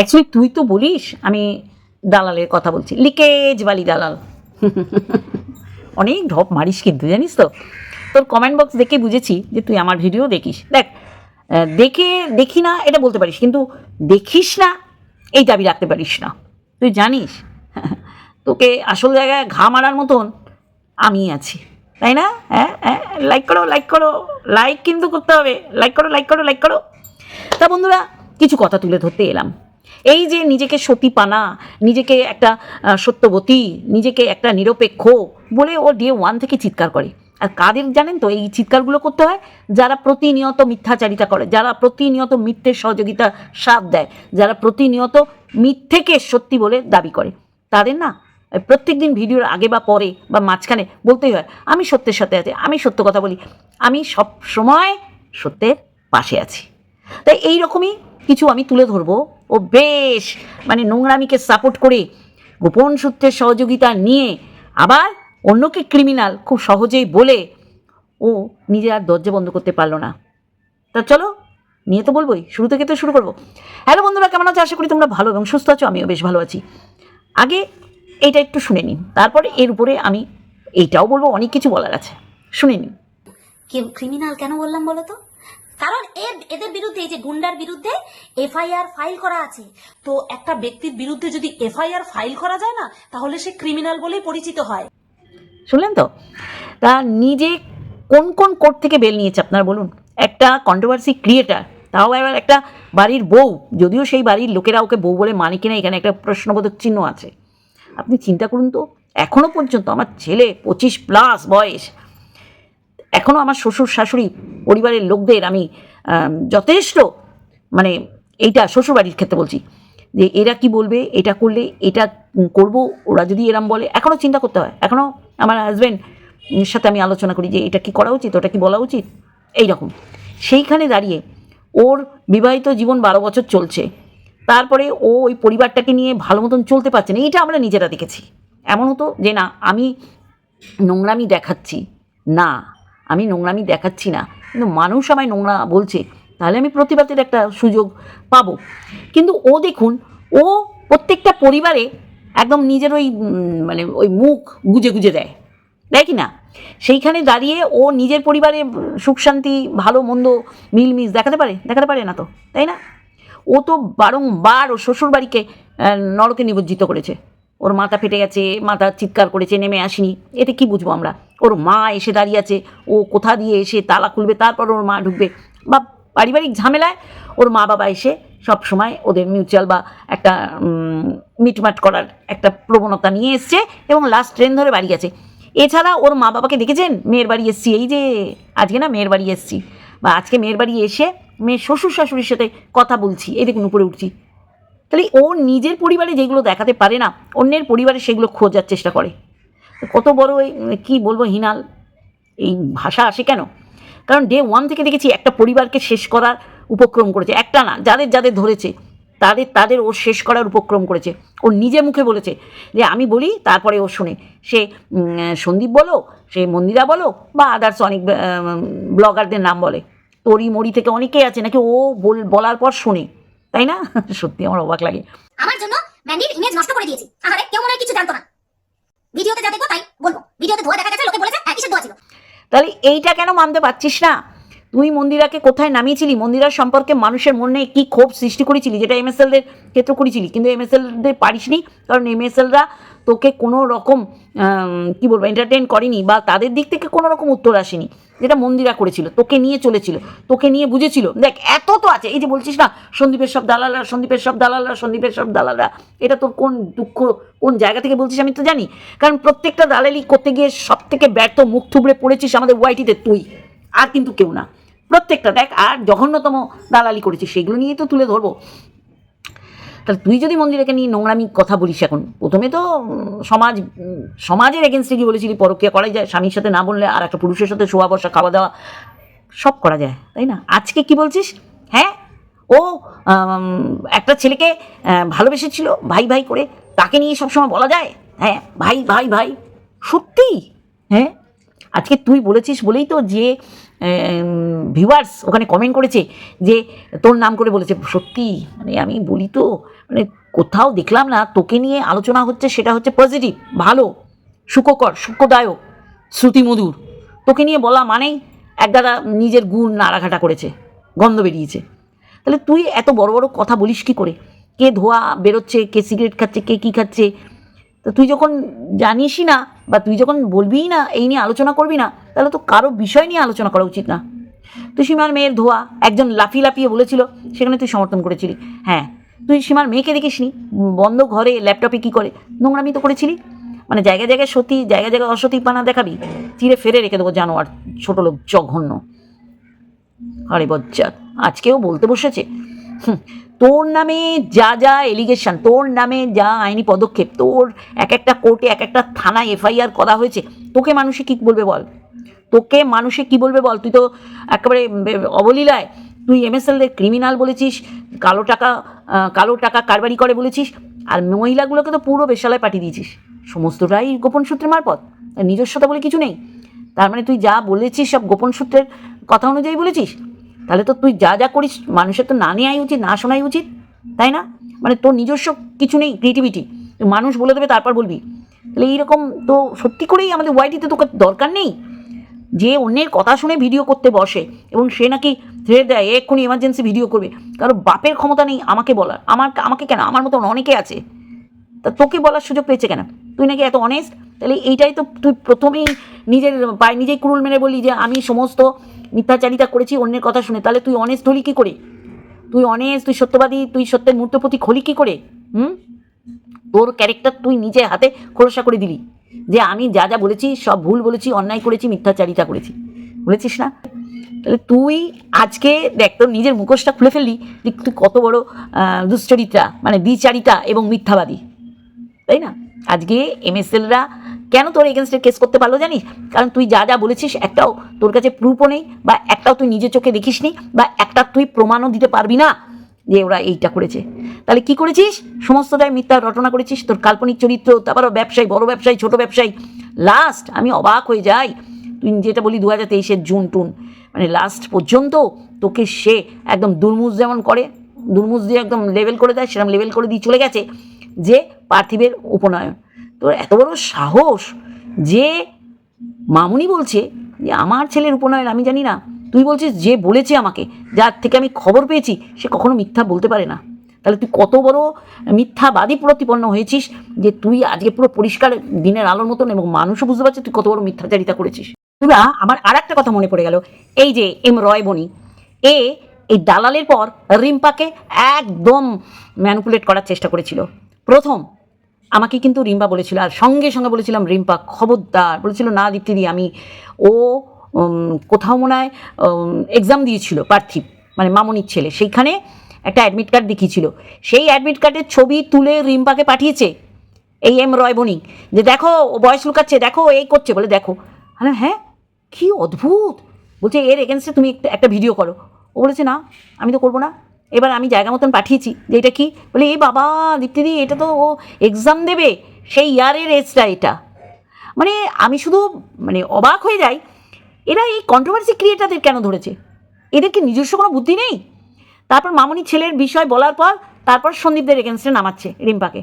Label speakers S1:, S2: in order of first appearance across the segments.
S1: Actually তুই তো বলিস, আমি দালালের কথা বলছি। লিকেজ বালি দালাল। অনেক ঢপ মারিস কিন্তু, জানিস তো? তোর কমেন্ট বক্স দেখে বুঝেছি যে তুই আমার ভিডিও দেখিস। দেখ দেখে, দেখি না, এটা বলতে পারিস, কিন্তু দেখিস না এই দাবি রাখতে পারিস না। তুই জানিস? তোকে আসল জায়গায় ঘা মারার মতন আমি আছি। তাই না? হ্যাঁ হ্যাঁ লাইক করো লাইক করো। লাইক কিন্তু করতে হবে। লাইক করো লাইক করো লাইক করো। তা বন্ধুরা, কিছু কথা তুলে ধরতে এলাম। এই যে নিজেকে সতীপানা, নিজেকে একটা সত্যবতী, নিজেকে একটা নিরপেক্ষ বলে ও ডে ওয়ান থেকে চিৎকার করে। আর কাদের জানেন তো এই চিৎকারগুলো করতে হয়? যারা প্রতিনিয়ত মিথ্যাচারিতা করে, যারা প্রতিনিয়ত মিথ্যের সহযোগিতা সাথ দেয়, যারা প্রতিনিয়ত মিথ্যেকে সত্যি বলে দাবি করে। তাদের না প্রত্যেক দিন ভিডিওর আগে বা পরে বা মাঝখানে বলতেই হয়, আমি সত্যের সাথে আছি, আমি সত্য কথা বলি, আমি সব সময় সত্যের পাশে আছি। তাই এই রকমই কিছু আমি তুলে ধরবো ও বেশ মানে নোংরামিকে সাপোর্ট করে গোপন সূত্রের সহযোগিতা নিয়ে আবার অন্যকে ক্রিমিনাল খুব সহজেই বলে ও নিজে আর দরজা বন্ধ করতে পারল না। তা চলো, নিয়ে তো বলবোই, শুরু থেকে তো শুরু করব। হ্যালো বন্ধুরা, কেমন আছো? আশা করি তোমরা ভালো এবং সুস্থ আছো, আমিও বেশ ভালো আছি। আগে এইটা একটু শুনে নিন, তারপরে এর উপরে আমি এইটাও বলব, অনেক কিছু বলার আছে। শুনে নিন।
S2: ক্রিমিনাল কেন বললাম বলো তো? কারণ এর, এদের বিরুদ্ধে, এই যে গুন্ডার বিরুদ্ধে এফআইআর ফাইল করা আছে। তো একটা ব্যক্তির বিরুদ্ধে যদি এফআইআর ফাইল করা যায় না, তাহলে সে ক্রিমিনাল বলেই পরিচিত হয়।
S1: শুনলেন তো? তা নিজে কোন কোন কোর্ট থেকে বেল নিয়েছে আপনার বলুন? একটা কন্ট্রোভার্সি ক্রিয়েটার তাও এবার একটা বাড়ির বউ, যদিও সেই বাড়ির লোকেরা ওকে বউ বলে মানে কিনা, এখানে একটা প্রশ্নবোধক চিহ্ন আছে। আপনি চিন্তা করুন তো এখনও পর্যন্ত আমার ছেলে পঁচিশ প্লাস বয়স এখনও আমার শ্বশুর শাশুড়ি পরিবারের লোকদের আমি যথেষ্ট মানে এইটা শ্বশুরবাড়ির ক্ষেত্রে বলছি যে এরা কি বলবে, এটা করলে এটা করব, ওরা যদি এরম বলে এখনও চিন্তা করতে হয়। এখনও আমার হাজব্যান্ড সাথে আমি আলোচনা করি যে এটা কি করা উচিত, ওটা কি বলা উচিত এই রকম সেইখানে দাঁড়িয়ে ওর বিবাহিত জীবন বারো বছর চলছে, তারপরে ও ওই পরিবারটাকে নিয়ে ভালো মতন চলতে পারছে না, এইটা আমরা নিজেরা দেখেছি। এমন হতো যে না, আমি নোংরামি দেখাচ্ছি, না। আমি নোংরামি দেখাচ্ছি না। কিন্তু মানুষ আমায় নোংরা বলছে, তাহলে আমি প্রতিবাদের একটা সুযোগ পাবো। কিন্তু ও দেখুন, ও প্রত্যেকটা পরিবারে একদম নিজের ওই মানে ওই মুখ গুজে গুজে দেয়। দেয় কি না? সেইখানে দাঁড়িয়ে ও নিজের পরিবারে সুখ শান্তি, ভালো, মন্দ, মিলমিশ দেখাতে পারে? দেখাতে পারে না তো, তাই না? ও তো বারংবার ও শ্বশুরবাড়িকে নরকে নিবজ্জিত করেছে। ওর মাথা ফেটে গেছে, মাথা চিৎকার করেছে, নেমে আসেনি। এতে কি বুঝব আমরা? ওর মা এসে দাঁড়িয়ে আছে, ও কোথা দিয়ে এসে তালা খুলবে, তারপর ওর মা ঢুকবে। বা পারিবারিক ঝামেলায় ওর মা বাবা এসে সব সময় ওদের মিউচুয়াল বা একটা মিটমাট করার একটা প্রবণতা নিয়ে এসছে এবং লাস্ট ট্রেন ধরে বাড়ি গেছে এছাড়া ওর মা বাবাকে দেখেছেন? মেয়ের বাড়ি এসছি। এই যে, আজকে না মেয়ের বাড়ি এসছি। বা আজকে মেয়ের বাড়ি এসে মেয়ের শ্বশুর শাশুড়ির সাথে কথা বলছি। এই দেখুন, উপরে উঠছি। তাহলে ও নিজের পরিবারে যেগুলো দেখাতে পারে না, অন্যের পরিবারে সেগুলো খোঁজার চেষ্টা করে। কত বড় এই কী বলব, হিনাল? এই ভাষা আসে কেন? কারণ ডে ওয়ান থেকে দেখেছি একটা পরিবারকে শেষ করার উপক্রম করেছে। একটা না, যাদের যাদের ধরেছে, তাদের তাদের ও শেষ করার উপক্রম করেছে। ও নিজে মুখে বলেছে যে, আমি বলি, তারপরে ও শুনে। সে সন্দীপ বলো, সে মন্দিরা বলো, বা আদার্স অনেক ব্লগারদের নাম বলে। তরি মরি থেকে অনেকেই আছে, নাকি ও বল- বলার পর শুনে? তাই না? সত্যি আমার অবাক লাগে।
S3: আমার জন্য ম্যান্ডির ইমেজ নষ্ট করে দিয়েছি। আরে কেউ মনে কিছু জানতো না। ভিডিওতে যা দেখব তাই বলব। ভিডিওতে ধোয়া দেখা গেছে, লোকে বলেছে, একই ধোয়া ছিল।
S1: তাহলে এইটা কেন মানতে পারছিস না? তুই মন্দিরাকে কোথায় নামিয়েছিলি? মন্দিরার সম্পর্কে মানুষের মনে কি ক্ষোভ সৃষ্টি করেছিলি? যেটা এমএসএলদের ক্ষেত্রে করেছিলি। কিন্তু এমএসএলদের পারিসনি, কারণ এমএসএলরা তোকে কোনো রকম কি বলব এন্টারটেন করেনি বা তাদের দিক থেকে কোনো রকম উত্তর আসেনি। যেটা মন্দিরা করেছিল, তোকে নিয়ে চলেছিল, তোকে নিয়ে বুঝেছিল। দেখ, এত তো আছে, এই যে বলছিস না, সন্দীপের সব দালালরা, সন্দীপের সব দালালরা, সন্দীপের সব দালালরা, এটা তোর কোন দুঃখ, কোন জায়গা থেকে বলছিস আমি তো জানি। কারণ প্রত্যেকটা দালালি করতে গিয়ে সব থেকে ব্যর্থ, মুখ থুবড়ে পড়েছিস আমাদের ওয়াইটিতে তুই, আর কিন্তু কেউ না। প্রত্যেকটা দেখ, আর জঘন্যতম দালালি করেছিস, সেগুলো নিয়ে তো তুলে ধরবো। তাহলে তুই যদি মন্দিরকে নিয়ে নোংরামি কথা বলিস এখন, প্রথমে তো সমাজ সমাজের এগেনস্টে কি বলেছিলি পরক্রিয়া করাই যায়, স্বামীর সাথে না বললে আর একটা পুরুষের সাথে শোয়া বসা, খাওয়া দাওয়া, সব করা যায়, তাই না? আজকে কি বলছিস? হ্যাঁ? ও একটা ছেলেকে ভালোবেসেছিল, ভাই ভাই করে, তাকে নিয়ে সবসময় বলা যায়? হ্যাঁ ভাই ভাই ভাই সত্যি হ্যাঁ? আজকে তুই বলেছিস বলেই তো যে ভিউয়ার্স ওখানে কমেন্ট করেছে যে তোর নাম করে বলেছে। সত্যি মানে আমি বলি তো মানে কোথাও দেখলাম না, তোকে নিয়ে আলোচনা হচ্ছে সেটা হচ্ছে পজিটিভ ভালো, সুখকর, সুখদায়ক, শ্রুতিমধুর। তোকে নিয়ে বলা মানেই একদাদা নিজের গুণ নাড়াঘাটা করেছে, গন্ধ বেরিয়েছে। তাহলে তুই এত বড় বড় কথা বলিস কি করে? কে ধোয়া বেরোচ্ছে, কে সিগারেট খাচ্ছে, কে কী খাচ্ছে? তো তুই যখন জানিসই না বা তুই যখন বলবিই না, এই নিয়ে আলোচনা করবি না, তাহলে তো কারও বিষয় নিয়ে আলোচনা করা উচিত না। তুই সীমার মেয়ের ধোয়া একজন লাফিয়ে লাফিয়ে বলেছিল, সেখানে তুই সমর্থন করেছিলি। হ্যাঁ তুই সীমার মেয়েকে দেখিসনি, বন্ধ ঘরে ল্যাপটপে কী করে? নোংরামি তো করেছিলি? মানে জায়গায় জায়গায় সতী, জায়গায় জায়গায় অসতী পানা দেখাবি, চিরে ফেরে রেখে দেবো জানোয়ার, ছোটো লোক জঘন্য। আরে বজ্জাত আজকেও বলতে বসেছে? তোর নামে যা যা এলিগেশন তোর নামে যা আইনি পদক্ষেপ, তোর এক একটা কোর্টে এক একটা থানায় এফআইআর করা হয়েছে, তোকে মানুষে কী বলবে বল? তোকে মানুষে কি বলবে বল? তুই তো একেবারে অবলীলায়, তুই এমএসএলদের ক্রিমিনাল বলেছিস, কালো টাকা কালো টাকা কারবারি করে বলেছিস, আর মহিলাগুলোকে তো পুরো বেশালায় পাঠিয়ে দিয়েছিস। সমস্তটাই গোপন সূত্রে মারপথ নিজস্বতা বলে কিছু নেই। তার মানে তুই যা বলেছিস, সব গোপন সূত্রের কথা অনুযায়ী বলেছিস? তাহলে তো তুই যা যা করিস, মানুষের তো না নেওয়াই উচিত, না শোনাই উচিত, তাই না? মানে তোর নিজস্ব কিছু নেই ক্রিয়েটিভিটি মানুষ বলে দেবে, তারপর বলবি। তাহলে এইরকম তো সত্যি করেই আমাদের ওয়াইটিতে তোকে দরকার নেই? যে অন্যের কথা শুনে ভিডিও করতে বসে, এবং সে নাকি ছেড়ে দেয় এক্ষুনি এমার্জেন্সি ভিডিও করবে। কারও বাপের ক্ষমতা নেই আমাকে বলার। আমার, আমাকে কেন? আমার মতন অনেকে আছে। তা তোকে বলার সুযোগ পেয়েছে কেন? তুই নাকি এত অনেস্ট তাহলে এইটাই তো তুই প্রথমেই নিজের, পায়ে নিজেই কুড়ুল মেরে বলি যে, আমি সমস্ত মিথ্যাচারিতা করেছি অন্যের কথা শুনে। তাহলে তুই অনেস্ট হলি কী করে? তুই অনেস্ট তুই সত্যবাদী তুই সত্যের মূর্ত প্রতি হলি কী করে? হুম? তোর ক্যারেক্টার তুই নিজে হাতে খোলসা করে দিলি। যে আমি যা যা বলেছি সব ভুল বলেছি অন্যায় করেছি মিথ্যাচারিতা করেছি। বলেছিস না? তাহলে তুই আজকে দেখ তোর নিজের মুখোশটা খুলে ফেললি যে তুই কত বড় আহ, দুশ্চরিত্রা মানে দ্বিচারিতা এবং মিথ্যাবাদী। তাই না? আজকে এমএসএলরা কেন তোর এগেনস্টে কেস করতে পারল জানিস? কারণ তুই যা যা বলেছিস একটাও তোর কাছে প্রুফও নেই বা একটাও তুই নিজের চোখে দেখিসনি বা একটা তুই প্রমাণও দিতে পারবি না যে ওরা এইটা করেছে। তাহলে কি করেছিস? সমস্তটাই মিথ্যা রটনা করেছিস, তোর কাল্পনিক চরিত্র তারপরও ব্যবসায়ী, বড় ব্যবসায়ী, ছোট ব্যবসায়ী। লাস্ট আমি অবাক হয়ে যাই। তুই যেটা বলি দু হাজার তেইশের জুন টুন মানে লাস্ট পর্যন্ত তোকে সে একদম দুর্মুজ যেমন করে দুর্মুজ দিয়ে একদম লেভেল করে দেয়, সেরকম লেভেল করে দিয়ে চলে গেছে যে পার্থিবের উপনয়ন। তোর এত বড় সাহস যে মামুনি বলছে যে আমার ছেলের উপনয়ন, আমি জানি না। তুই বলছিস যে বলেছে আমাকে, যার থেকে আমি খবর পেয়েছি, সে কখনো মিথ্যা বলতে পারে না। তাহলে তুই কত বড় মিথ্যাবাদী প্রতিপন্ন হয়েছিস যে তুই আজকে পুরো পরিষ্কার দিনের আলোর মতন এবং মানুষও বুঝতে পারছে তুই কত বড় মিথ্যাচারিতা করেছিস। তুরা আমার আর একটা কথা মনে পড়ে গেল। এই যে এম রয় বনি এ এই দালালের পর রিম্পাকে একদম ম্যানুপুলেট করার চেষ্টা করেছিল। প্রথম আমাকে কিন্তু রিম্পা বলেছিল, আর সঙ্গে সঙ্গে বলেছিলাম, রিম্পা, খবরদার। বলেছিল, না দীপ্তিদি আমি, ও কোথাও মনে হয় এক্সাম দিয়েছিল, পার্থিব মানে মামনির ছেলে। সেইখানে একটা অ্যাডমিট কার্ড দেখিয়েছিল। সেই অ্যাডমিট কার্ডের ছবি তুলে রিম্পাকে পাঠিয়েছে এই এম রয় বণিক, যে দেখো, ও বয়স লুকাচ্ছে, দেখো এই করছে, বলে দেখো। হ্যাঁ হ্যাঁ কী অদ্ভুত! বলছে, এর এগেনস্টে তুমি একটা ভিডিও করো। ও বলেছে, না, আমি তো করব না। এবার আমি জায়গা মতন পাঠিয়েছি, যে এটা কি? বলে, এ বাবা দীপ্তিদি এটা তো ও এক্সাম দেবে, সেই ইয়ারের এজটা এটা। মানে আমি শুধু মানে অবাক হয়ে যাই, এরা এই কন্ট্রোভার্সি ক্রিয়েটারদের কেন ধরেছে? এদের কি নিজস্ব কোনো বুদ্ধি নেই? তারপর মামনি ছেলের বিষয় বলার পর, তারপর সন্দীপদের এগেনস্টে নামাচ্ছে রিম্পাকে,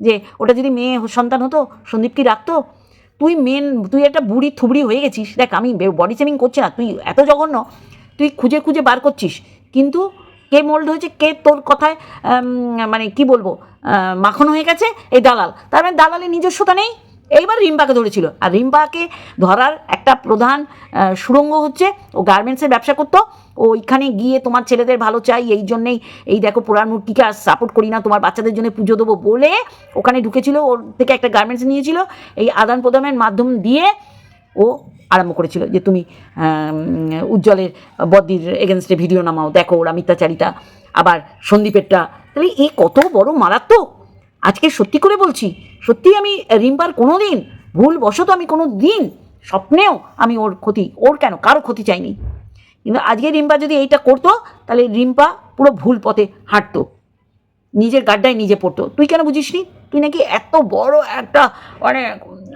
S1: যে ওটা যদি মেয়ে সন্তান হতো, সন্দীপ কি রাখতো? তুই মেন তুই একটা বুড়ি থুবড়ি হয়ে গেছিস, দেখ আমি বডি শেমিং করছি না, তুই এত জঘন্য, তুই খুঁজে খুঁজে বার করছিস, কিন্তু কে মোল্ড হয়েছে কে তোর কথায় মানে কি বলব মাখন হয়ে গেছে এই দালাল। তার মানে দালালের নিজস্বতা নেই। এইবার রিম্পাকে ধরেছিল। আর রিম্পাকে ধরার একটা প্রধান আহ, সুড়ঙ্গ হচ্ছে ও গার্মেন্টসের ব্যবসা করতো। ওইখানে গিয়ে তোমার ছেলেদের ভালো চাই এই জন্যেই এই দেখো পুরাণ মূর্তিকে আর সাপোর্ট করি না তোমার বাচ্চাদের জন্য পুজো দেবো বলে ওখানে ঢুকেছিল। ওর থেকে একটা গার্মেন্টস নিয়েছিল। এই আদান প্রদানের মাধ্যম দিয়ে ও আরম্ভ করেছিল যে তুমি উজ্জ্বলের বদ্দির এগেনস্টে ভিডিও নামাও, দেখো ওরা মিথ্যাচারিতা আবার সন্দীপেরটা। তাহলে এ কত বড় মারাত্মক! আজকে সত্যি করে বলছি, সত্যি আমি রিম্পার কোনো দিন ভুল বশত আমি কোনো দিন স্বপ্নেও আমি ওর ক্ষতি, ওর কেন, কারও ক্ষতি চাইনি। কিন্তু আজকে রিম্পা যদি এইটা করতো, তাহলে রিম্পা পুরো ভুল পথে হাঁটতো। নিজের গাড্ডায় নিজে পড়তো। তুই কেন বুঝিসনি? তুই নাকি এত বড় একটা মানে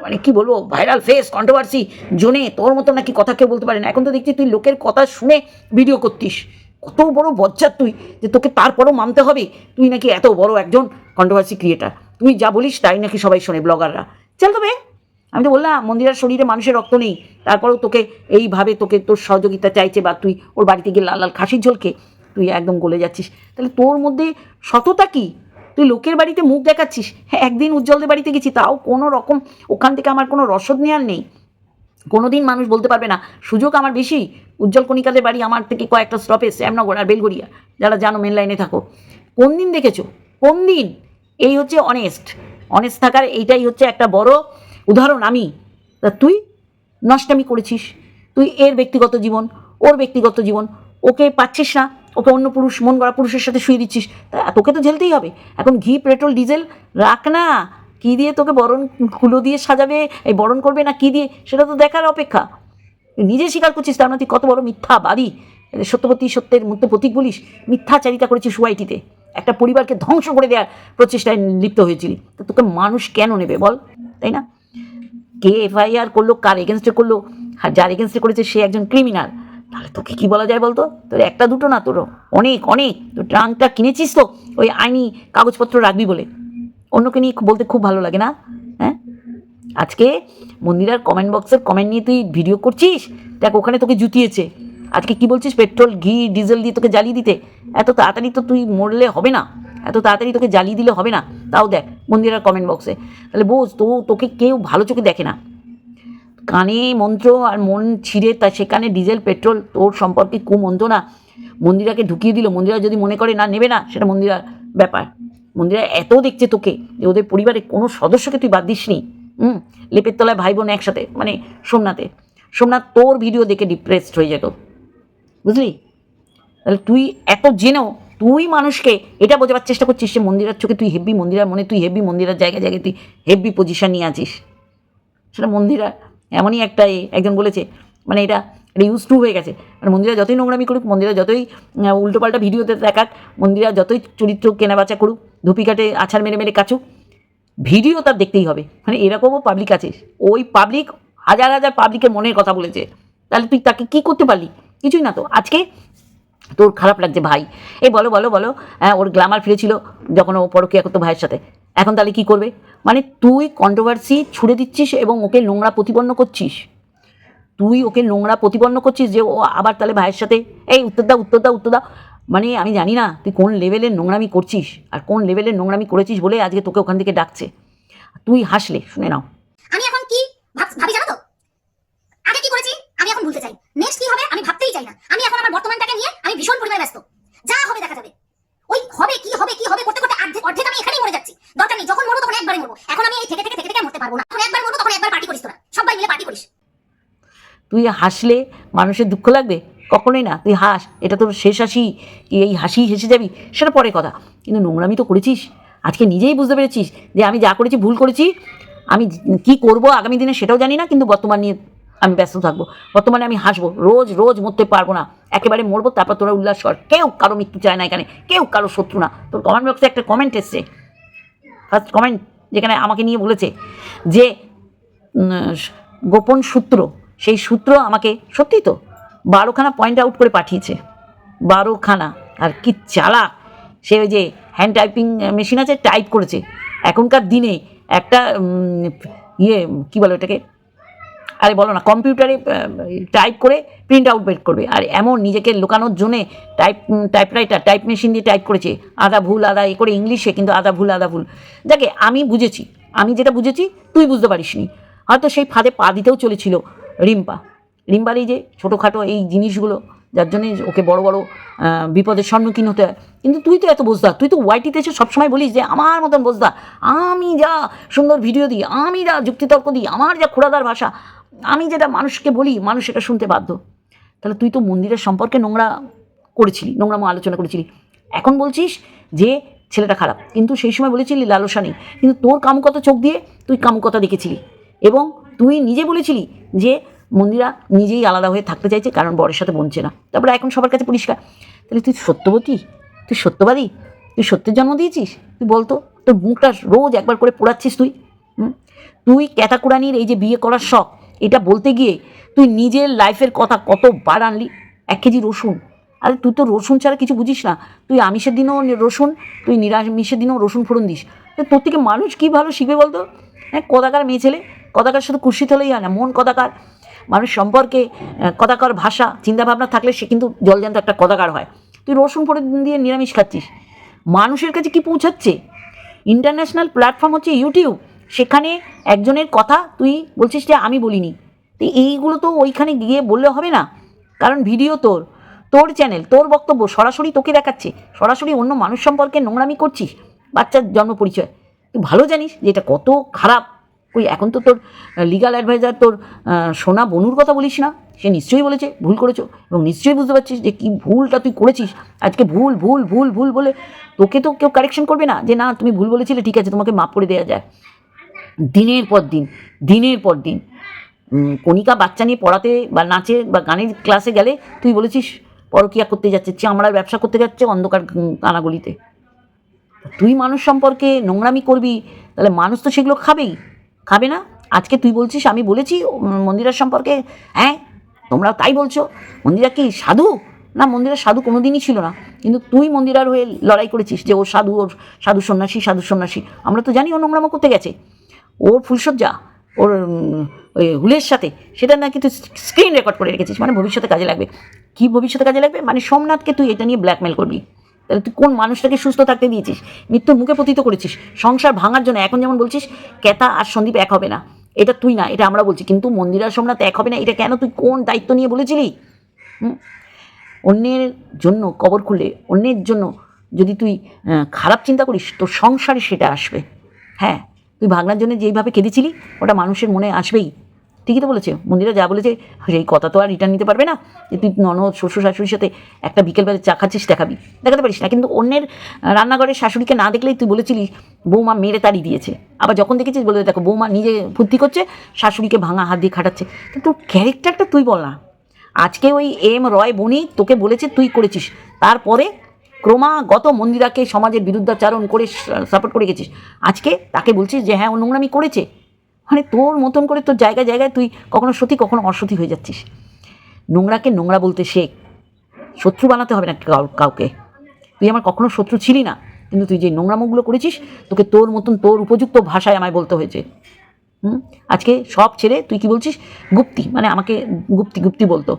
S1: মানে কি বলব ভাইরাল ফেস কন্ট্রোভার্সি জোনে, তোর মতো নাকি কথা কেউ বলতে পারে না। এখন তো দেখছি তুই লোকের কথা শুনে ভিডিও করতিস। কত বড় বজ্জার তুই যে তোকে তারপরও মানতে হবে। তুই নাকি এত বড় একজন কন্ট্রোভার্সি ক্রিয়েটার তুই যা বলিস তাই নাকি সবাই শোনে ব্লগাররা চল তবে আমি তো বললাম, মন্দিরার শরীরে মানুষের রক্ত নেই। তারপরেও তোকে এইভাবে তোকে তোর সহযোগিতা চাইছে বা তুই ওর বাড়িতে গিয়ে লাল লাল খাসির ঝোলকে তুই একদম গলে যাচ্ছিস। তাহলে তোর মধ্যে সততা কি? তুই লোকের বাড়িতে মুখ দেখাচ্ছিস? হ্যাঁ একদিন উজ্জ্বলদের বাড়িতে গেছি, তাও কোনো রকম ওখান থেকে আমার কোনো রসদ নেওয়ার নেই। কোনো দিন মানুষ বলতে পারবে না, সুযোগ আমার বেশি। উজ্জ্বল কণিকাদের বাড়ি আমার থেকে কয়েকটা স্টপেজ শ্যামনগর আর বেলগড়িয়া যারা জানো মেন লাইনে থাকো। কোন দিন দেখেছ? কোন দিন? এই হচ্ছে অনেস্ট অনেস্ট থাকার এইটাই হচ্ছে একটা বড় উদাহরণ আমি। তা তুই নষ্টামি করেছিস। তুই এর ব্যক্তিগত জীবন, ওর ব্যক্তিগত জীবন, ওকে পাচ্ছিস না। ওকে অন্য পুরুষ, মন গড়া পুরুষের সাথে শুয়ে দিচ্ছিস। তা, তোকে তো ঝেলতেই হবে। এখন ঘি, পেট্রোল, ডিজেল রাখ না। কী দিয়ে তোকে বরণ, কুলো দিয়ে সাজাবে, এই বরণ করবে না, কী দিয়ে? সেটা তো দেখার অপেক্ষা। নিজে স্বীকার করছিস তার মানে তুই কত বড় মিথ্যা মিথ্যাবাদী সত্যবতী সত্যের মধ্যে প্রতীক বলিস। মিথ্যাচারিতা করেছিস ওয়াইটিতে। একটা পরিবারকে ধ্বংস করে দেওয়ার প্রচেষ্টায় লিপ্ত হয়েছিলি। তো, তোকে মানুষ কেন নেবে বল? তাই না? কে এফআইআর করল, কার এগেনস্টে করল? আর যার এগেনস্টে করেছে সে একজন ক্রিমিনাল। তাহলে তোকে কি বলা যায় বলতো? তোর একটা দুটো না তোর অনেক অনেক। তোর ট্রাঙ্কটা কিনেছিস তো? ওই আইনি কাগজপত্র রাখবি বলে। অন্যকে নিয়ে বলতে খুব ভালো লাগে না? হ্যাঁ? আজকে মন্দিরার কমেন্ট বক্সের কমেন্ট নিয়ে তুই ভিডিও করছিস? দেখ, ওখানে তোকে জুতিয়েছে। আজকে কি বলছিস? পেট্রোল, ঘি, ডিজেল দিয়ে তোকে জ্বালিয়ে দিতে। এত তাড়াতাড়ি তো তুই মরলে হবে না। এত তাড়াতাড়ি তোকে জ্বালিয়ে দিলে হবে না। তাও দেখ, মন্দিরার কমেন্ট বক্সে তাহলে বোঝ, তো তোকে কেউ ভালো চোখে দেখে না। কানে মন্ত্র আর মন ছিঁড়ে তা সেখানে ডিজেল, পেট্রোল, তোর সম্পর্কে কুমন্ত্রণা। মন্দিরাকে ঢুকিয়ে দিল। মন্দিরা যদি মনে করে না নেবে না, সেটা মন্দিরার ব্যাপার। মন্দিরা এত দেখছে তোকে যে ওদের পরিবারের কোনো সদস্যকে তুই বাদ দিসনি। হুম? লেপের তলায় ভাই বোন একসাথে মানে সোমনাথে। সোমনাথ তোর ভিডিও দেখে ডিপ্রেসড হয়ে যেত। বুঝলি? তাহলে তুই এত জেনেও তুই মানুষকে এটা বোঝাবার চেষ্টা করছিস যে মন্দিরার চোখে তুই হেব্বি মন্দিরার মনে, তুই হেব্বি মন্দিরার জায়গায় জায়গায় তুই হেব্বি পজিশন নিয়ে আছিস। সেটা মন্দিরা এমনই একটা এ, একজন বলেছে মানে এটা এটা ইউজ টু হয়ে গেছে। মানে মন্দিরা যতই নোংরামি করুক মন্দিরা যতই উল্টোপাল্টা ভিডিওতে দেখাক মন্দিরা যতই চরিত্র কেনাবেচা করুক ধুপিকাটে আছাড় মেরে মেরে কাচুক ভিডিও তার দেখতেই হবে। মানে এরকমও পাবলিক আছে। ওই পাবলিক হাজার হাজার পাবলিকের মনের কথা বলেছে। তাহলে তুই তাকে কী করতে পারলি? কিছুই না তো। আজকে তোর খারাপ লাগছে ভাই। এই বলো বলো বলো হ্যাঁ ওর গ্ল্যামার ফিরেছিল যখন ও পরকিয়া করতো ভাইয়ের সাথে। এখন তাহলে কি করবে? মানে তুই কন্ট্রোভার্সি ছুড়ে দিচ্ছিস এবং ওকে নোংরা প্রতিপন্ন করছিস। তুই ওকে নোংরা প্রতিপন্ন করছিস যে ও আবার তাহলে ভাইয়ের সাথে, এই, উত্তর দাও উত্তর দাও উত্তর দাও। মানে আমি জানি না তুই কোন লেভেলের নোংরামি করছিস আর কোন লেভেলের নোংরামি করেছিস বলে আজকে তোকে ওখান থেকে ডাকছে। তুই হাসলে, শুনে নাও
S3: আমি এখন কি ভাব- ভাবি জানো তো আগে কি করেছি আমি এখন ভুলতে চাই নেক্সট কি হবে আমি ভাবতেই চাই না আমি এখন আমার বর্তমানটাকে নিয়ে আমি ভীষণ পরিমাণে ব্যস্ত যা হবে দেখা যাবে ওই হবে কি হবে কি হবে করতে করতে অর্ধেক অর্ধেক আমি এখানেই মরে যাচ্ছি দরকার নেই যখন মরবো তখন একবারে মরবো এখন আমি এই থেকে থেকে থেকে থেকে মরতে পারব না এখন একবার মরবো তখন একবার পার্টি করিস তোরা সবাই মিলে পার্টি করিস
S1: তুই হাসলে মানুষের দুঃখ লাগবে? কখনোই না। তুই হাস। এটা তোর শেষ হাসি। কি এই হাসি হেসে যাবি? সেটা পরে কথা। কিন্তু নোংরামি তো করেছিস। আজকে নিজেই বুঝতে পেরেছিস যে আমি যা করেছি, ভুল করেছি, আমি কি করব আগামী দিনে সেটাও জানি না, কিন্তু বর্তমান নিয়ে আমি ব্যস্ত থাকব। বর্তমানে আমি হাসবো। রোজ রোজ মরতে পারব না। একেবারে মরবো, তারপর তোরা উল্লাস কর। কেউ কারও মৃত্যু চায় না এখানে। কেউ কারও শত্রু না। তোর কমেন্ট বক্সে একটা কমেন্ট এসছে। ফার্স্ট কমেন্ট যেখানে আমাকে নিয়ে বলেছে যে গোপন সূত্র সেই সূত্র আমাকে সত্যি তো, বারোখানা পয়েন্ট আউট করে পাঠিয়েছে। বারোখানা, আর কি চালাক। সে ওই যে হ্যান্ড টাইপিং মেশিন আছে টাইপ করেছে। এখনকার দিনে একটা ইয়ে কী বলে ওটাকে? আরে বলো না, কম্পিউটারে টাইপ করে প্রিন্ট আউট বের করবে। আর এমন নিজেকে লুকানোর জন্যে টাইপ টাইপরাইটার টাইপ মেশিন দিয়ে টাইপ করেছে। আদা ভুল আদা এ করে ইংলিশে, কিন্তু আদা ভুল আদা ভুল। যাকে আমি বুঝেছি, আমি যেটা বুঝেছি, তুই বুঝতে পারিসনি। হয়তো সেই ফাঁদে পা দিতেও চলেছিল। রিম্পা। রিম্পার এই যে ছোটোখাটো এই জিনিসগুলো, যার জন্যে ওকে বড় বড় বিপদের সম্মুখীন হতে হয়। কিন্তু তুই তো এত বোঝদা, তুই তো ওয়াইটিতে এসে সবসময় বলিস যে, আমার মতন বোঝদা, আমি যা সুন্দর ভিডিও দিই, আমি যা যুক্তিতর্ক দিই, আমার যা খোড়াদার ভাষা, আমি যেটা মানুষকে বলি, মানুষ সেটা শুনতে বাধ্য। তাহলে তুই তো মন্দিরের সম্পর্কে নোংরা করেছিলি নোংরামো আলোচনা করেছিলি। এখন বলছিস যে, ছেলেটা খারাপ। কিন্তু সেই সময় বলেছিলি লালসা নেই। কিন্তু তোর কামকতা চোখ দিয়ে তুই কামকতা দেখেছিলি। এবং তুই নিজে বলেছিলি যে মন্দিরা নিজেই আলাদা হয়ে থাকতে চাইছে, কারণ বরের সাথে বনছে না। তারপরে এখন সবার কাছে পরিষ্কার। তাহলে তুই সত্যবতী? তুই সত্যবাদী? তুই সত্যের জন্ম দিয়েছিস? তুই বলতো, তোর মুখটা রোজ একবার করে পোড়াচ্ছিস তুই। তুই ক্যাতাকুরানির এই যে বিয়ে করার শখ, এটা বলতে গিয়ে তুই নিজের লাইফের কথা কত বার আনলি? এক কেজি রসুন। আরে তুই তো রসুন ছাড়া কিছু বুঝিস না। তুই আমিষের দিনও রসুন, তুই নিরামিষের দিনও রসুন ফোড়ন দিস। তোর থেকে মানুষ কী ভালো শিখবে বলতো? হ্যাঁ কদাকার মেয়ে ছেলে। কদাকার শুধু কুর্সিত হলেই হয় না, মন কদাকার, মানুষ সম্পর্কে কদাকার ভাষা, চিন্তাভাবনা থাকলে সে কিন্তু জলজান্ত একটা কদাকার হয়। তুই রসুন ফোড়ন দিয়ে নিরামিষ খাচ্ছিস। মানুষের কাছে কি পৌঁছাচ্ছে? ইন্টারন্যাশনাল প্ল্যাটফর্ম হচ্ছে ইউটিউব। সেখানে একজনের কথা তুই বলছিস যে আমি বলিনি। তো এইগুলো তো ওইখানে গিয়ে বললে হবে না। কারণ ভিডিও তোর তোর চ্যানেল তোর বক্তব্য সরাসরি তোকে দেখাচ্ছে। সরাসরি অন্য মানুষ সম্পর্কে নোংরামি করছিস, বাচ্চার জন্ম পরিচয়। তুই ভালো জানিস যে এটা কত খারাপ। ওই এখন তো তোর লিগাল অ্যাডভাইজার তোর সোনা বনুর কথা বলিস না? সে নিশ্চয়ই বলেছে, ভুল করেছ। এবং নিশ্চয়ই বুঝতে পারছিস যে কী ভুলটা তুই করেছিস। আজকে ভুল ভুল ভুল ভুল বলে তোকে তো কেউ কারেকশন করবে না যে না, তুমি ভুল বলেছিলে, ঠিক আছে, তোমাকে মাফ করে দেওয়া যায় দিনের পর দিন, দিনের পর দিন কণিকা বাচ্চা নিয়ে পড়াতে বা নাচে বা গানের ক্লাসে গেলে তুই বলেছিস, পরকিয়া করতে যাচ্ছে, চামড়ার ব্যবসা করতে যাচ্ছে অন্ধকার কানাগলিতে তুই মানুষ সম্পর্কে নোংরামি করবি, তাহলে মানুষ তো সেগুলো খাবেই। খাবে না? আজকে তুই বলছিস, আমি বলেছি মন্দিরার সম্পর্কে হ্যাঁ? তোমরা তাই বলছো। মন্দিরা কি সাধু? না, মন্দিরা সাধু কোনো দিনই ছিল না। কিন্তু তুই মন্দিরার হয়ে লড়াই করেছিস যে ও সাধু, ওর সাধু সন্ন্যাসী সাধু সন্ন্যাসী। আমরা তো জানি ও নোংরামো করতে গেছে। ওর ফুলসজ্জা ওর ওই হুলের সাথে, সেটা নাকি তুই স্ক্রিন রেকর্ড করে রেখেছিস। মানে ভবিষ্যতে কাজে লাগবে। কি ভবিষ্যতে কাজে লাগবে? মানে সোমনাথকে তুই এটা নিয়ে ব্ল্যাকমেল করবি। তাহলে তুই কোন মানুষটাকে সুস্থ থাকতে দিয়েছিস? মৃত্যুর মুখে পতিত করেছিস। সংসার ভাঙার জন্য এখন যেমন বলছিস কেতা আর সন্দীপ এক হবে না। এটা তুই না, এটা আমরা বলছি। কিন্তু মন্দিরার সোমনাথ এক হবে না, এটা কেন তুই কোন দায়িত্ব নিয়ে বলেছিলি? অন্যের জন্য কবর খুলে, অন্যের জন্য যদি তুই খারাপ চিন্তা করিস তোর সংসারে সেটা আসবে। হ্যাঁ তুই ভাগনার জন্য যেইভাবে কেঁদেছিলি ওটা মানুষের মনে আসবেই। ঠিকই তো বলেছে। মন্দিরা যা বলেছে, সেই কথা তো আর রিটার্ন নিতে পারবে না। যে তুই ননদ, শ্বশুর, শাশুড়ির সাথে একটা বিকেলবেলা চা খাচ্ছিস, দেখাবি। দেখাতে পারিস না। কিন্তু অন্যের রান্নাঘরের শাশুড়িকে না দেখলেই তুই বলেছিলি, বৌমা মেরে তাড়ি দিয়েছে। আবার যখন দেখেছিস, বলে দেখো, বৌমা নিজে ফুর্তি করছে, শাশুড়িকে ভাঙা হাত দিয়ে খাটাচ্ছে। কিন্তু ক্যারেক্টারটা তুই বল না। আজকে ওই এম রয় বনি তোকে বলেছে তুই করেছিস। তারপরে ক্রমাগত মন্দিরাকে সমাজের বিরুদ্ধাচারণ করে সাপোর্ট করে গেছিস। আজকে তাকে বলছিস যে হ্যাঁ ও নোংরামি করেছে। মানে তোর মতন করে তোর জায়গায় জায়গায় তুই কখনো সতী, কখনো অসতী হয়ে যাচ্ছিস। নোংরাকে নোংরা বলতে শেখ। শত্রু বানাতে হবে না কাউ- কাউকে। তুই আমার কখনো শত্রু ছিলি না, কিন্তু তুই যে নোংরামোগুলো করেছিস, তোকে তোর মতন, তোর উপযুক্ত ভাষায় আমায় বলতে হয়েছে। হুম? আজকে সব ছেড়ে তুই কি বলছিস? গুপ্তি মানে আমাকে গুপ্তি গুপ্তি বলতো।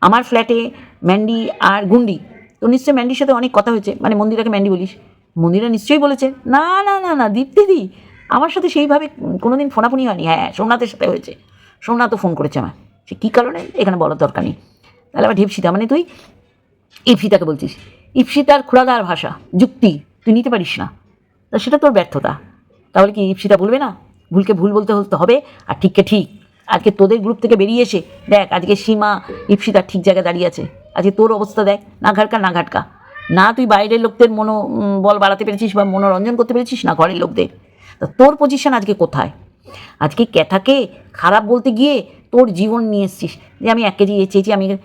S1: আমার ফ্ল্যাটে ম্যান্ডি আর গুন্ডি। তো নিশ্চয়ই ম্যান্ডির সাথে অনেক কথা হয়েছে মানে মন্দিরাকে ম্যান্ডি বলিস। মন্দিরা নিশ্চয়ই বলেছে, না না না না, দীপ্তিদি আমার সাথে সেইভাবে কোনোদিন ফোনাফোনি হয়নি। হ্যাঁ সোমনাথের সাথে হয়েছে। সোমনাথও ফোন করেছে আমার সে কী কারণে? এখানে বলার দরকার নেই। তাহলে আবার ঢিপসিতা মানে তুই ইপসিতাকে বলছিস। ইপসিতার খুড়াদার ভাষা, যুক্তি, তুই নিতে পারিস না। তা সেটা তোর ব্যর্থতা। তাহলে কি ইপসিতা বলবে না? ভুলকে ভুল বলতে হতে হবে? আর ঠিককে ঠিক? আজকে তোদের গ্রুপ থেকে বেরিয়ে এসে, দেখ, আজকে সীমা ইপসিতা ঠিক জায়গায় দাঁড়িয়ে আছে। আজকে তোর অবস্থা দেখ, না ঘাটকা না ঘাটকা। না তুই বাইরের লোকদের মনো বল বাড়াতে পেরেছিস বা মনোরঞ্জন করতে পেরেছিস? না ঘরের লোকদের। তোর পজিশন আজকে কোথায়? আজকে ক্যাথাকে খারাপ বলতে গিয়ে তোর জীবন নিয়ে এসছিস। যে আমি এক কেজি চেয়েছি, আমি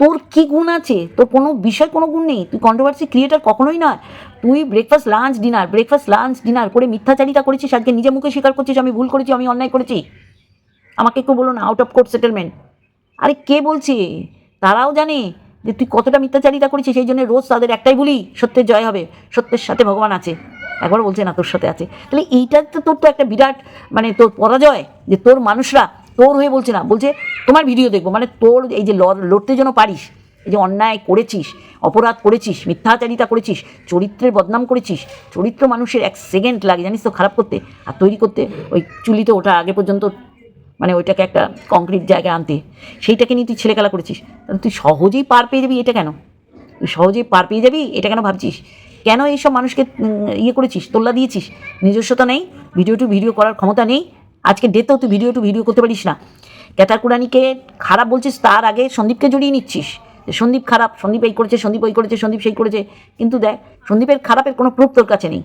S1: তোর কি গুণ আছে? তোর কোনো বিষয় কোনো গুণ নেই। তুই কন্ট্রোভার্সি ক্রিয়েটার কখনোই নয়। তুই breakfast lunch dinner breakfast lunch dinner করে মিথ্যাচারিতা করেছিস, আজকে নিজে মুখে স্বীকার করছিস, আমি ভুল করেছি, আমি অন্যায় করেছি? আমাকে একটু বলো না আউট অফ কোর্ট সেটেলমেন্ট আরে কে বলছে? তারাও জানে যে তুই কতটা মিথ্যাচারিতা করেছিস, সেই জন্য রোজ তাদের একটাই বলি, সত্যের জয় হবে, সত্যের সাথে ভগবান আছে। একবার বলছে, না, তোর সাথে আছে। তাহলে এইটা তো তোর তো একটা বিরাট মানে তোর পরাজয় যে তোর মানুষরা তোর হয়ে বলছে না। বলছে, তোমার ভিডিও দেখব। মানে তোর এই যে লড়- লড়তে যেন পারিস, এই যে অন্যায় করেছিস, অপরাধ করেছিস, মিথ্যাচারিতা করেছিস, চরিত্রের বদনাম করেছিস, চরিত্র মানুষের এক সেকেন্ড লাগে, জানিস তো, খারাপ করতে। আর তৈরি করতে ওই চুলিতে ওটা আগে পর্যন্ত মানে ওইটাকে একটা কংক্রিট জায়গায় আনতে, সেইটাকে নিয়ে তুই ছেলেখেলা করেছিস। তুই সহজেই পার পেয়ে যাবি এটা কেন? তুই সহজেই পার পেয়ে যাবি? এটা কেন ভাবছিস? কেন এইসব মানুষকে ইয়ে করেছিস? তোল্লা দিয়েছিস? নিজস্বতা নেই ভিডিও টু ভিডিও করার ক্ষমতা নেই। আজকে ডেতেও তুই ভিডিও টু ভিডিও করতে পারিস না। ক্যাটার কুরানিকে খারাপ বলছিস, তার আগে সন্দীপকে জড়িয়ে নিচ্ছিস। সন্দীপ খারাপ, সন্দীপ এই করেছে, সন্দীপ ওই করেছে, সন্দীপ সেই করেছে। কিন্তু দেখ, সন্দীপের খারাপের কোনো প্রুফ তোর কাছে নেই।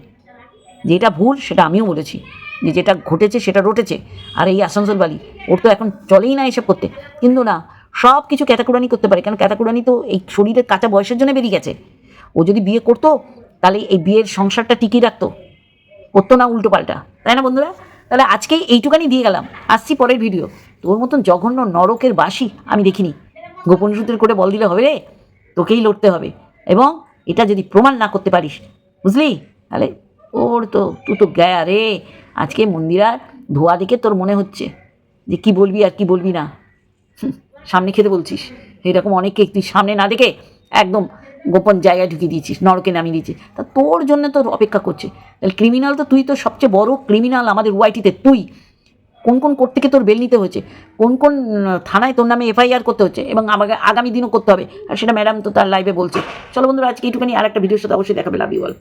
S1: যেটা ভুল, সেটা আমিও বলেছি। যে যেটা ঘটেছে, সেটা রটেছে। আর এই আসানসোল বালি, ওর তো এখন চলেই না এসব করতে। কিন্তু না সব কিছু ক্যাতাকুরানি করতে পারে। কারণ ক্যাতাকুরানি তো এই শরীরের কাঁচা বয়সের জন্য বেরিয়ে গেছে। ও যদি বিয়ে করতো, তাহলে এই বিয়ের সংসারটা টিকিয়ে রাখতো। করতো না উল্টো পাল্টা তাই না বন্ধুরা? তাহলে আজকেই এইটুকানি দিয়ে গেলাম। আসছি পরের ভিডিও তোর মতন জঘন্য নরকের বাসি আমি দেখিনি। গোপন সূত্রের করে বল দিলে হবে রে। তোকেই লড়তে হবে। এবং এটা যদি প্রমাণ না করতে পারিস, বুঝলি? তাহলে ওর তো তুই তো গায়া রে। আজকে মন্দিরার ধোয়া দেখে তোর মনে হচ্ছে যে কি বলবি আর কি বলবি না। সামনে খেতে বলছিস? এরকম অনেককে তুই সামনে না দেখে একদম গোপন জায়গায় ঢুকিয়ে দিয়েছিস, নরকে নামিয়ে দিয়েছিস। তা তোর জন্য তোর অপেক্ষা করছে। তাহলে ক্রিমিনাল তো তুই তো সবচেয়ে বড় ক্রিমিনাল আমাদের ওয়াইটিতে তুই কোন কোন কোর্ট থেকে তোর বেল নিতে হয়েছে? কোন কোন থানায় তোর নামে এফআইআর করতে হচ্ছে? এবং আমাকে আগামী দিনও করতে হবে। আর সেটা ম্যাডাম তো তার লাইভে বলছে। চলো বন্ধুরা, আজকে এইটুখানি। আর একটা ভিডিওর সাথে অবশ্যই দেখাবে। Love you all